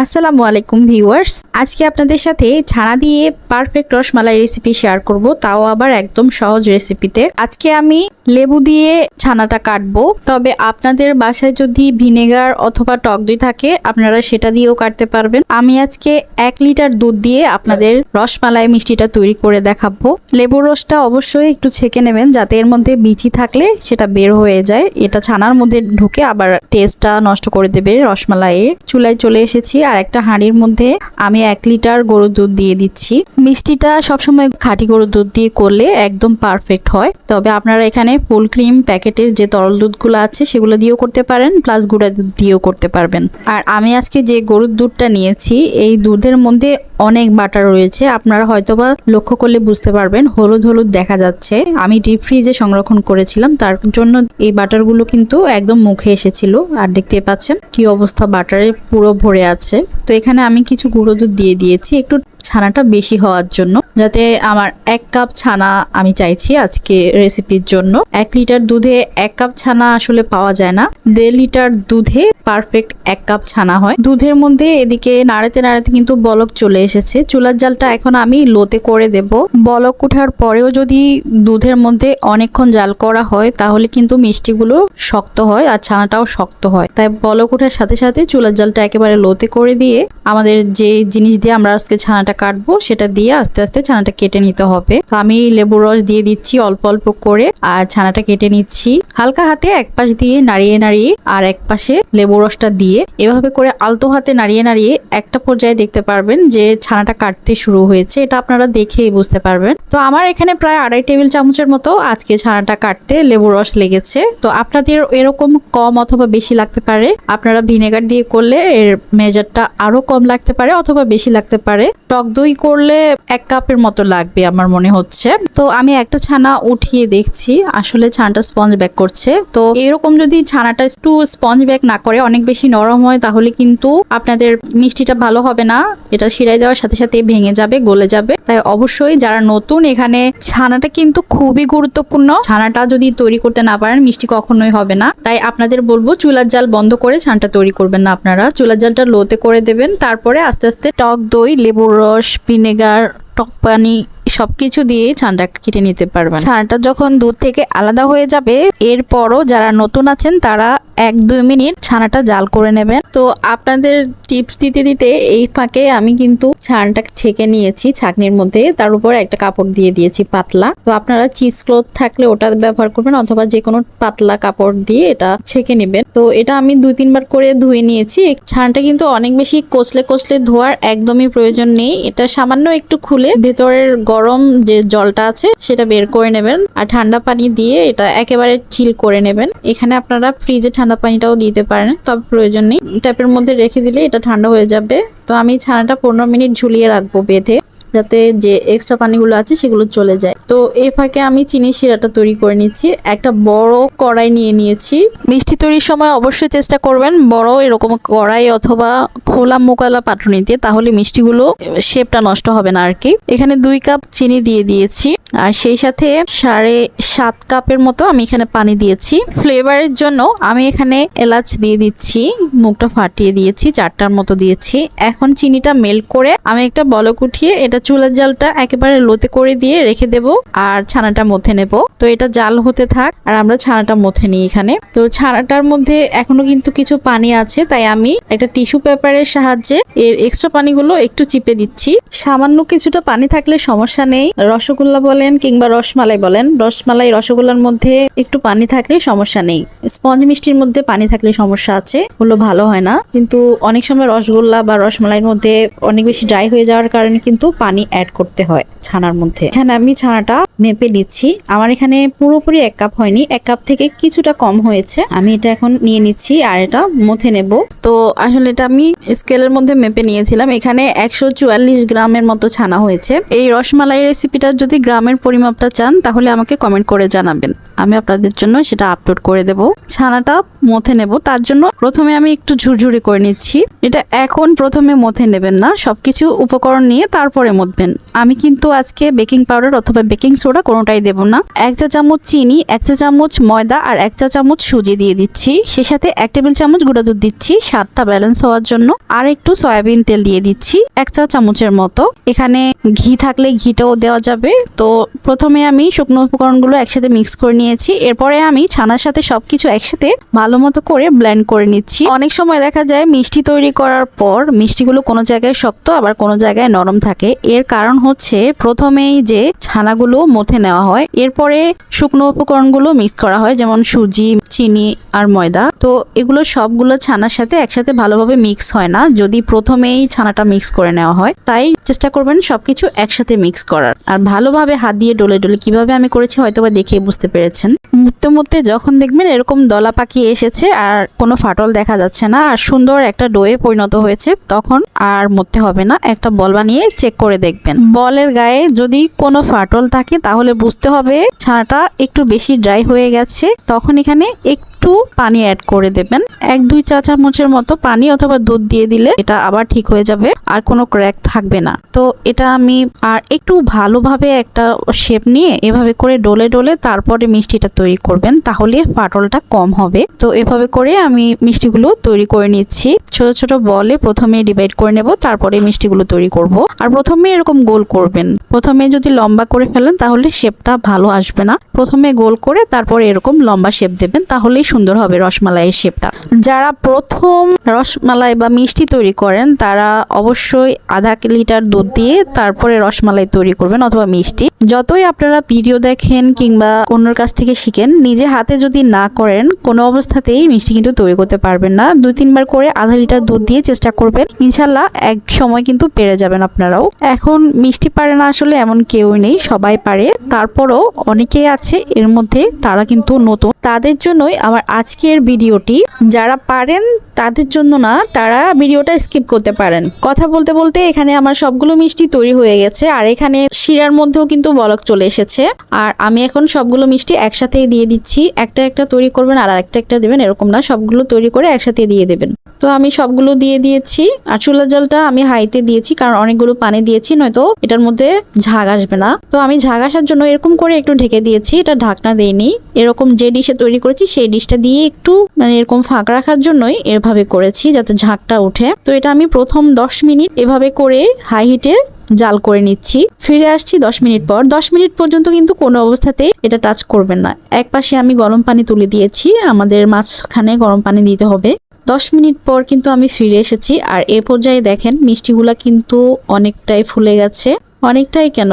আসসালামু আলাইকুম ভিউয়ার্স। আজকে আপনাদের সাথে ছানা দিয়ে পারফেক্ট রসমালাই রেসিপি শেয়ার করব, তাও আবার একদম সহজ রেসিপিতে আজকে আমি লেবু দিয়ে ছানাটা কাটবো, তবে আপনাদের বাসায় যদি ভিনেগার অথবা টক দই থাকে, আপনারা সেটা দিয়েও কাটতে পারবেন। আমি আজকে এক লিটার দুধ দিয়ে আপনাদের রসমালাই মিষ্টিটা তৈরি করে দেখাবো। লেবুর রসটা অবশ্যই একটু ছেঁকে নেবেন, যাতে এর মধ্যে বিচি থাকলে সেটা বের হয়ে যায়। এটা ছানার মধ্যে ঢুকে আবার টেস্টটা নষ্ট করে দেবে রসমালাইয়ের। চুলায় চলে এসেছি আর একটা হাঁড়ির মধ্যে আমি এক লিটার গরুর দুধ দিয়ে দিচ্ছি। মিষ্টিটা সবসময় খাঁটি গরুর দুধ দিয়ে করলে একদম পারফেক্ট হয়। তবে আপনারা এখানে ফুল ক্রিম প্যাকেটের যে তরল দুধগুলো আছে, সেগুলো দিয়েও করতে পারেন প্লাস গুঁড়া দুধ দিয়েও করতে পারবেন। আর আমি আজকে যে গরুর দুধটা নিয়েছি, এই দুধের মধ্যে অনেক বাটার রয়েছে। আপনারা হয়তোবা লক্ষ্য করলে বুঝতে পারবেন, হলুদ হলুদ দেখা যাচ্ছে। আমি ডিপ ফ্রিজে সংরক্ষণ করেছিলাম, তার জন্য এই বাটারগুলো কিন্তু একদম মুখে এসেছিল। আর দেখতে পাচ্ছেন কি অবস্থা, বাটারে পুরো ভরে আছে। তো এখানে আমি কিছু গুঁড়ো দুধ দিয়ে দিয়েছি। একটু ছানাটা বেশি হওয়ার জন্য। যাতে আমার এক কাপ ছানা আমি চাইছি আজকে রেসিপির জন্য। এক লিটার দুধে এক কাপ ছানা আসলে পাওয়া যায় না। দেড় লিটার দুধে পারফেক্ট এক কাপ ছানা হয়। দুধের মধ্যে এদিকে নাড়াতে নাড়াতে কিন্তু বলক চলে এসেছে। চুলার জালটা এখন আমি লোতে করে দেব। বলক ওঠার পরেও যদি দুধের মধ্যে অনেকক্ষণ জাল করা হয়, তাহলে কিন্তু মিষ্টিগুলো শক্ত হয় আর ছানাটাও শক্ত হয়। তাই বলক ওঠার সাথে সাথে চুলার জালটা একেবারে লোতে করে দিয়ে আমাদের যে জিনিস দিয়ে আমরা আজকে ছানাটা কাটবো, সেটা দিয়ে আস্তে আস্তে ছানাটা কেটে নিতে হবে। তো আমি লেবুর রস দিয়ে দিচ্ছি অল্প অল্প করে, আর ছানাটা কেটে নিচ্ছি। হালকা হাতে এক পাশ দিয়ে নাড়িয়ে নাড়িয়ে, আর এক পাশে লেবু রসটা দিয়ে, এভাবে করে আলতো হাতে নাড়িয়ে নাড়িয়ে একটা পর্যায়ে দেখতে পারবেন যে ছানাটা কাটতে শুরু হয়েছে। এটা আপনারা দেখেই বুঝতে পারবেন। তো আমার এখানে প্রায় আড়াই টেবিল চামচের মতো আজকে ছানাটা কাটতে লেবু রস লেগেছে। তো আপনাদের এরকম কম অথবা বেশি লাগতে পারে। আপনারা ভিনেগার দিয়ে করলে এর মেজারটা আরও কম লাগতে পারে অথবা বেশি লাগতে পারে। টক দই করলে এক কাপের মতো লাগবে আমার মনে হচ্ছে। তো আমি একটা ছানা উঠিয়ে দেখছি, আসলে ছানাটা স্পঞ্জ ব্যাক করছে। তো এরকম যদি ছানাটা একটু স্পঞ্জ ব্যাক না করে, অনেক বেশি নরম হয়, তাহলে কিন্তু আপনাদের মিষ্টিটা ভালো হবে না। এটা শিরাই দেওয়ার সাথে সাথে ভেঙে যাবে, গলে যাবে। তাই অবশ্যই যারা নতুন এখানে, ছানাটা কিন্তু খুবই গুরুত্বপূর্ণ। ছানাটা যদি তৈরি করতে না পারেন, মিষ্টি কখনোই হবে না। তাই আপনাদের বলব, চুলার জাল বন্ধ করে ছানটা তৈরি করবেন না আপনারা। চুলার জালটা লোতে করে দেবেন, তারপরে আস্তে আস্তে টক দই, লেবুর রস, ভিনেগার, টক পানি সবকিছু দিয়ে ছানটা কেটে নিতে পারবেন। ছানাটা যখন দুধ থেকে আলাদা হয়ে যাবে, এরপরও যারা নতুন আছেন তারা এক দুই মিনিট ছানাটা জাল করে নেবেন। তো আপনাদের টিপস দিতে দিতে এই ফাঁকে আমি কিন্তু ছানটা ছেঁকে নিয়েছি ছাকনির মধ্যে। তার উপর একটা কাপড় দিয়ে দিয়েছি পাতলা। তো আপনারা চিজ ক্লোথ থাকলে ওটা ব্যবহার করবেন অথবা যে কোনো পাতলা কাপড় দিয়ে এটা ছেঁকে নেবেন। তো এটা আমি দুই তিনবার করে ধুয়ে নিয়েছি। ছানটা কিন্তু অনেক বেশি কচলে কচলে ধোয়ার একদমই প্রয়োজন নেই। এটা সামান্য একটু খুলে ভেতরের গরম যে জলটা আছে সেটা বের করে নেবেন। আর ঠান্ডা পানি দিয়ে এটা একেবারে চিল করে নেবেন। এখানে আপনারা ফ্রিজে ঠান্ডা পানিটাও দিতে পারেন তবে প্রয়োজন নেই। ট্যাপের মধ্যে রেখে দিলে এটা ঠান্ডা হয়ে যাবে। তো আমি ছানাটা পনেরো মিনিট ঝুলিয়ে রাখব বেঁধে। যাতে যে এক্সট্রা পানিগুলো আছে সেগুলো চলে যায়। তো এ ফাঁকে আমি চিনি শিরাটা তৈরি করে নিচ্ছি। একটা বড় কড়াই নিয়ে নিয়েছি। মিষ্টি তৈরির সময় অবশ্যই চেষ্টা করবেন বড় এরকম কড়াই অথবা খোলা মোকালা পাত্র নিতে তাহলে মিষ্টিগুলো শেপটা নষ্ট হবে না আর কি। এখানে দুই কাপ চিনি দিয়ে দিয়েছি। আর সেই সাথে সাড়ে সাত কাপের মতো আমি এখানে পানি দিয়েছি। ফ্লেভারের জন্য আমি এখানে এলাচ দিয়ে দিচ্ছি। মুখটা ফাটিয়ে দিয়েছি, চারটার মতো দিয়েছি। এখন চিনিটা মেল্ট করে আমি একটা বলক উঠিয়ে এটা চুলার জালটা একেবারে লোতে করে দিয়ে রেখে দেব আর ছানাটা মথে নেব। তো এটা জাল হতে থাক আর আমরা ছানাটা মথে নিই এখানে। তো ছানাটার মধ্যে এখনও কিন্তু কিছু পানি আছে, তাই আমি একটা টিস্যু পেপারের সাহায্যে এর এক্সট্রা পানিগুলো একটু চিপে দিচ্ছি। সামান্য কিছুটা পানি থাকলে সমস্যা নেই। রসগোল্লা বলেন কিংবা রসমালাই বলেন, রসমালাই, রসগোল্লার মধ্যে একটু পানি থাকলে সমস্যা নেই। স্পঞ্জ মিষ্টির মধ্যে পানি থাকলে সমস্যা আছে, ওগুলো ভালো হয় না। কিন্তু অনেক সময় রসগোল্লা বা রসমালাইয়ের মধ্যে অনেক বেশি ড্রাই হয়ে যাওয়ার কারণে কিন্তু পানি অ্যাড করতে হয় ছানার মধ্যে। এখানে আমি ছানাটা মেপে নিচ্ছি। আমার এখানে পুরোপুরি এক কাপ হয়নি। এক কাপ থেকে কিছুটা কম হয়েছে। আমি এটা এখন নিয়ে নিচ্ছি আর এটা মথে নেব। তো আসলে এটা আমি স্কেলের মধ্যে মেপে নিয়েছিলাম। এখানে একশো চুয়াল্লিশ গ্রামের মতো ছানা হয়েছে। এই রসমালাই রেসিপিটা যদি গ্রামের পরিমাপটা চান, তাহলে আমাকে কমেন্ট করে জানাবেন। আমি আপনাদের জন্য সেটা আপলোড করে দেব। ছানাটা মথে নেব। তার জন্য প্রথমে আমি একটু ঝুরঝুরি করে নিচ্ছি। এটা এখন প্রথমে মথে নেবেন না, সবকিছু উপকরণ নিয়ে তারপরে মথবেন। আমি কিন্তু আজকে বেকিং পাউডার অথবা বেকিং সোডা কোনোটাই দেব না। এক চা চামচ চিনি, এক চা চামচ ময়দা আর এক চা চামচ সুজি দিয়ে দিচ্ছি। সে সাথে এক টেবিল চামচ গুঁড়া দুধ দিচ্ছি, স্বাদটা ব্যালেন্স হওয়ার জন্য। আর একটু সয়াবিন তেল দিয়ে দিচ্ছি, এক চা চামচের মতো। এখানে ঘি থাকলে ঘিটাও দেওয়া যাবে। তো প্রথমে আমি শুকনো উপকরণগুলো একসাথে মিক্স করে নিয়েছি। এরপরে আমি ছানার সাথে সবকিছু একসাথে ভালো মতো করে ব্লেন্ড করে নিচ্ছি। অনেক সময় দেখা যায় মিষ্টি তৈরি করার পর মিষ্টিগুলো কোনো জায়গায় শক্ত, আবার কোনো জায়গায় নরম থাকে। এর কারণ হচ্ছে প্রথমেই যে ছানাগুলো মথে নেওয়া হয়, এরপরে শুকনো উপকরণগুলো মিক্স করা হয়, যেমন সুজি, চিনি আর ময়দা। তো এগুলো সবগুলো ছানার সাথে একসাথে ভালোভাবে মিক্স হয় না, যদি প্রথমেই ছানাটা মিক্স করে নেওয়া হয়। তাই চেষ্টা করবেন সবকিছু একসাথে মিক্স করার। আর ভালোভাবে হাত দিয়ে ডলে ডলে, কীভাবে আমি করেছি হয়তোবা দেখে বুঝতে পেরেছেন। মুহূর্তে মুহূর্তে যখন দেখবেন এরকম দলা পাকিয়ে এসেছে আর কোনো ফাটল দেখা যাচ্ছে না। আর সুন্দর একটা ডোয়ে পরিণত হয়েছে তখন আর মরতে হবে না। একটা বল বানিয়ে চেক করে দেখবেন। বলের গায়ে যদি কোনো ফাটল থাকে তাহলে বুঝতে হবে ছানাটা একটু বেশি ড্রাই হয়ে গেছে। তখন এখানে একটু পানি অ্যাড করে দেবেন। এক, দুই চা চামচের মতো পানি অথবা দুধ দিয়ে দিলে এটা আবার ঠিক হয়ে যাবে, আর কোনো ক্র্যাক থাকবে না। তো এটা আমি আর একটু ভালোভাবে একটা শেপ নিয়ে এভাবে করে ডলে ডলে তারপরে মিষ্টিটা তৈরি করবেন, তাহলে ফাটলটা কম হবে। তো এভাবে করে আমি মিষ্টিগুলো তৈরি করে নিচ্ছি। ছোট ছোট বলে প্রথমে ডিভাইড করে নেব, তারপরে মিষ্টিগুলো তৈরি করব। আর প্রথমে এরকম গোল করবেন। প্রথমে যদি লম্বা করে ফেলেন, তাহলে শেপটা ভালো আসবে না। প্রথমে গোল করে তারপরে এরকম লম্বা শেপ দেবেন, তাহলেই সুন্দর হবে রসমালাইয়ের শেপটা। যারা প্রথম রসমালাই বা মিষ্টি তৈরি করেন, তারা অবশ্যই আধা লিটার দুধ দিয়ে তারপরে রসমালাই তৈরি করবেন অথবা মিষ্টি। যতই আপনারা ভিডিও দেখেন কিংবা অন্যর কাছ থেকে শিখেন, নিজে হাতে যদি না করেন, কোনো অবস্থাতেই মিষ্টি কিন্তু তৈরি করতে পারবেন না। দুই তিনবার করে আধা লিটার দুধ দিয়ে চেষ্টা করবেন। ইনশাল্লাহ এক সময় কিন্তু পেরে যাবেন আপনারাও। এখন মিষ্টি পারে না আসলে এমন কেউ নেই, সবাই পারে। তারপরও অনেকেই আছে, এর মধ্যে তারা কিন্তু নতুন। তাদের জন্যই আমার আজকের ভিডিওটি যারা পারেন তাদের জন্য না, তারা ভিডিওটা স্কিপ করতে পারেন। কথা বলতে বলতে এখানে আমার সবগুলো মিষ্টি তৈরি হয়ে গেছে, আর এখানে শিরার মধ্যেও কিন্তু বলক চলে এসেছে। আর আমি এখন সবগুলো মিষ্টি একসাথেই দিয়ে দিচ্ছি, একটা একটা তৈরি করবেন আর একটা একটা দেবেন, এরকম না, সবগুলো তৈরি করে একসাথে দিয়ে দেবেন। তো আমি সবগুলো দিয়ে দিয়েছি। আর চুলার জলটা আমি হাইতে দিয়েছি, কারণ অনেকগুলো পানি দিয়েছি, নয়তো এটার মধ্যে ঝাগ আসবে না। তো আমি ঝাগ আসার জন্য এরকম করে একটু ঢেকে দিয়েছি, এটা ঢাকনা দেইনি। এরকম যে ডিশে তৈরি করেছি, সেই ডিশটা দিয়ে একটু মানে এরকম ফাঁক রাখার জন্যই এভাবে করেছি, যাতে ঝাঁকটা ওঠে। তো এটা আমি প্রথম দশ মিনিট এভাবে করে হাই হিটে জাল করে নিচ্ছি। ফিরে আসছি দশ মিনিট পর। দশ মিনিট পর্যন্ত কিন্তু কোনো অবস্থাতেই এটা টাচ করবেন না। এক পাশে আমি গরম পানি তুলে দিয়েছি। আমাদের মাঝখানে গরম পানি দিতে হবে। দশ মিনিট পর কিন্তু আমি ফিরে এসেছি। আর এ পর্যায়ে দেখেন মিষ্টিগুলা কিন্তু অনেকটাই ফুলে গেছে। অনেকটাই কেন?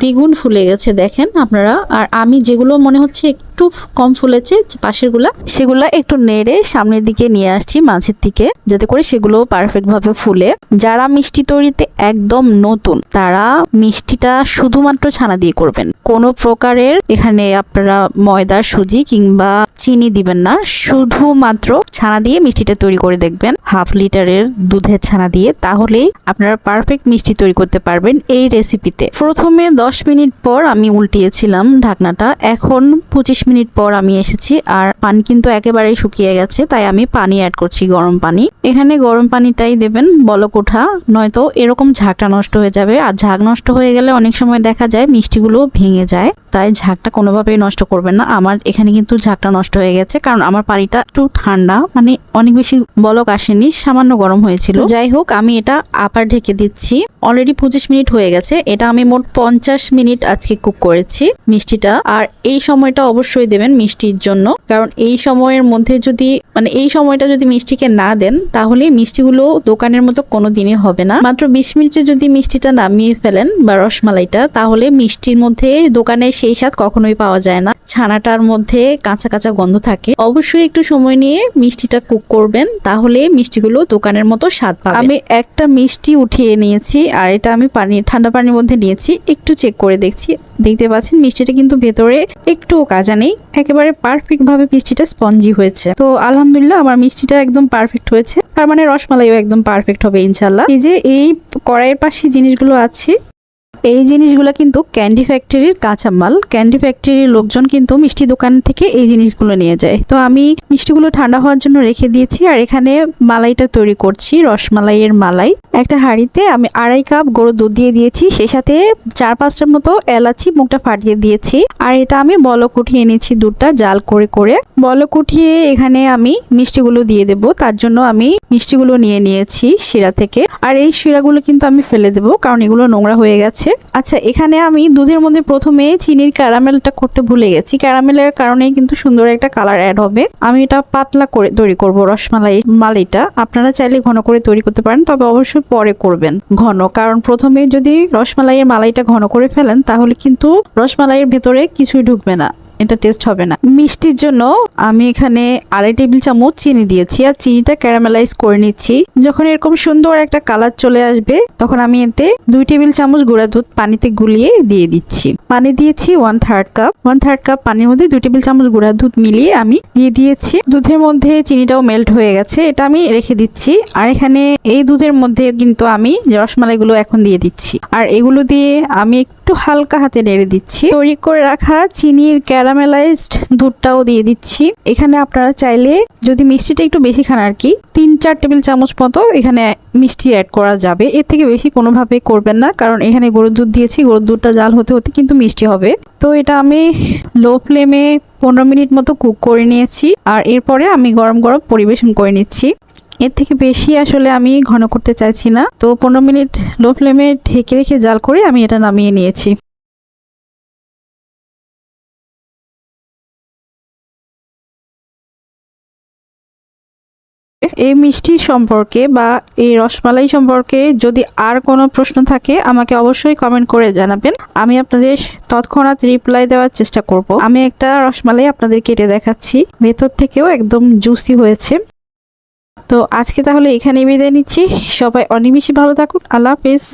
দ্বিগুণ ফুলে গেছে দেখেন আপনারা। আর আমি যেগুলো মনে হচ্ছে একটু কম ফুলেছে পাশেরগুলা, সেগুলা একটু নেড়ে সামনের দিকে নিয়ে আসছি, মাঝের দিকে, যাতে করে সেগুলো পারফেক্ট ভাবে ফুলে। যারা মিষ্টি তৈরিতে একদম নতুন, তারা মিষ্টিটা শুধুমাত্র ছানা দিয়ে করবেন। কোনো প্রকারের এখানে আপনারা ময়দা সুজি কিংবা চিনি দিবেন না, শুধুমাত্র ছানা দিয়ে মিষ্টিটা তৈরি করে দেখবেন। হাফ লিটারের দুধের ছানা দিয়ে, তাহলেই আপনারা পারফেক্ট মিষ্টি তৈরি করতে পারবেন এই রেসিপিতে। প্রথমে দশ মিনিট পর আমি উল্টিয়েছিলাম ঢাকনাটা। এখন পঁচিশ মিনিট পর আমি এসেছি, আর পানি কিন্তু একেবারেই শুকিয়ে গেছে, তাই আমি পানি অ্যাড করছি গরম পানি। এখানে গরম পানিটাই দেবেন, বলক ওঠা, নয়তো এরকম ঝাঁকটা নষ্ট হয়ে যাবে। আর ঝাঁক নষ্ট হয়ে গেলে অনেক সময় দেখা যায় মিষ্টিগুলো ভেঙে যায়, তাই ঝাঁকটা কোনোভাবেই নষ্ট করবেন না। আমার এখানে কিন্তু ঝাঁকটা নষ্ট হয়ে গেছে, কারণ আমার পানিটা একটু ঠান্ডা মানে অনেক বেশি বলক আসেনি, সামান্য গরম হয়েছিল। যাই হোক, আমি এটা আপার ঢেকে দিচ্ছি। অলরেডি পঁচিশ মিনিট হয়ে গেছে, এটা আমি মোট পঞ্চাশ মিনিট আজকে কুক করেছি মিষ্টিটা। আর এই সময়টা অবশ্যই দেবেন মিষ্টির জন্য, কারণ এই সময়ের মধ্যে যদি মানে এই সময়টা যদি মিষ্টিকে না দেন, তাহলে মিষ্টিগুলো দোকানের মতো কোনো দিনই হবে না। মাত্র বিশ মিনিটে যদি মিষ্টিটা নামিয়ে ফেলেন বা রসমালাইটা, তাহলে মিষ্টির মধ্যে দোকানের সেই স্বাদ কখনোই পাওয়া যায় না। ছানাটার মধ্যে কাঁচা কাঁচা গন্ধ থাকে, অবশ্যই একটু সময় নিয়ে মিষ্টিটা কুক করবেন, তাহলে মিষ্টিগুলো দোকানের মতো স্বাদ পাবে আমি একটা মিষ্টি উঠিয়ে নিয়েছি, আর এটা আমি পানি, ঠান্ডা পানির মধ্যে নিয়েছি, একটু চেক করে দেখছি। দেখতে পাচ্ছেন, মিষ্টিটা কিন্তু ভেতরে একটুও কাজা নেই, একেবারে পারফেক্ট ভাবে মিষ্টিটা স্পঞ্জি হয়েছে। তো আলহামদুলিল্লাহ, আমার মিষ্টিটা একদম পারফেক্ট হয়েছে। তার মানে রসমালাইও একদম পারফেক্ট হবে ইনশাল্লাহ এই যে, এই কড়াইয়ের পাশে জিনিসগুলো আছে এই জিনিসগুলো কিন্তু ক্যান্ডি ফ্যাক্টরির কাঁচামাল। ক্যান্ডি ফ্যাক্টরির লোকজন কিন্তু মিষ্টি দোকান থেকে এই জিনিসগুলো নিয়ে যায়। তো আমি মিষ্টিগুলো ঠান্ডা হওয়ার জন্য রেখে দিয়েছি আর এখানে মালাইটা তৈরি করছি, রসমালাইয়ের মালাই। একটা হাঁড়িতে আমি আড়াই কাপ গরুর দুধ দিয়ে দিয়েছি, সেই সাথে চার পাঁচটার মতো এলাচি মুখটা ফাটিয়ে দিয়েছি। আর এটা আমি বলক উঠিয়ে নিয়েছি দুধটা জাল করে করে। বলক উঠিয়ে এখানে আমি মিষ্টিগুলো দিয়ে দেব, তার জন্য আমি মিষ্টিগুলো নিয়ে নিয়েছি শিরা থেকে। আর এই শিরাগুলো কিন্তু আমি ফেলে দেব, কারণ এগুলো নোংরা হয়ে গেছে। আচ্ছা এখানে আমি দুধের মধ্যে প্রথমে চিনির ক্যারামেলটা করতে ভুলে গেছি। ক্যারামেলের কারণে কিন্তু সুন্দর একটা কালার অ্যাড হবে। আমি এটা পাতলা করে তৈরি করব রসমালাই মালাইটা। আপনারা চাইলে ঘন করে তৈরি করতে পারেন, তবে অবশ্যই পরে করবেন। ঘন, কারণ প্রথমে যদি রসমালাইয়ের মালাইটা ঘন করে ফেলেন, তাহলে কিন্তু রসমালাইয়ের ভেতরে কিছুই ঢুকবে না। এটা টেস্ট হবে না। মিষ্টির জন্য আমি এখানে আড়াই টেবিল চামচ চিনি দিয়েছি আর চিনিটা ক্যারামেলাইজ করে নিচ্ছি। যখন এরকম সুন্দর একটা কালার চলে আসবে, তখন আমি এতে দুই টেবিল চামচ গুঁড়া দুধ পানিতে গুলিয়ে দিয়ে দিচ্ছি। পানি দিয়েছি one third cup one third cup পানির মধ্যে দুই টেবিল চামচ গুঁড়া দুধ মিলিয়ে আমি দিয়ে দিয়েছি। দুধের মধ্যে চিনিটাও মেল্ট হয়ে গেছে, এটা আমি রেখে দিচ্ছি। আর এখানে এই দুধের মধ্যে কিন্তু আমি রসমালাইগুলো এখন দিয়ে দিচ্ছি। আর এগুলো দিয়ে আমি একটু হালকা হাতে নেড়ে দিচ্ছি। তৈরি করে রাখা চিনির ক্যারামেলাইজড দুধটাও দিয়ে দিচ্ছি। এখানে আপনারা চাইলে যদি মিষ্টিটা একটু বেশি খান আর কি, তিন চার টেবিল চামচ মতো এখানে মিষ্টি অ্যাড করা যাবে। এর থেকে বেশি কোনোভাবে করবেন না, কারণ এখানে গরুর দুধ দিয়েছি, গরুর দুধটা জাল হতে হতে কিন্তু মিষ্টি হবে। তো এটা আমি লো ফ্লেমে পনেরো মিনিট মতো কুক করে নিয়েছি, আর এরপরে আমি গরম গরম পরিবেশন করে নিচ্ছি। এর থেকে বেশি আসলে আমি ঘন করতে চাইছি না। তো পনেরো মিনিট লো ফ্লেমে ঢেকে রেখে জাল করে আমি এটা নামিয়ে নিয়েছি। এই মিষ্টি সম্পর্কে বা এই রসমালাই সম্পর্কে যদি আর কোনো প্রশ্ন থাকে, আমাকে অবশ্যই কমেন্ট করে জানাবেন। আমি আপনাদের তৎক্ষণাৎ রিপ্লাই দেওয়ার চেষ্টা করব। আমি একটা রসমালাই আপনাদের কেটে দেখাচ্ছি। ভেতর থেকেও একদম জুসি হয়েছে। তো আজকে তাহলে এখানে বিদায় নিচ্ছি। সবাই অনেক বেশি ভালো থাকুন। আল্লাহ হাফিজ।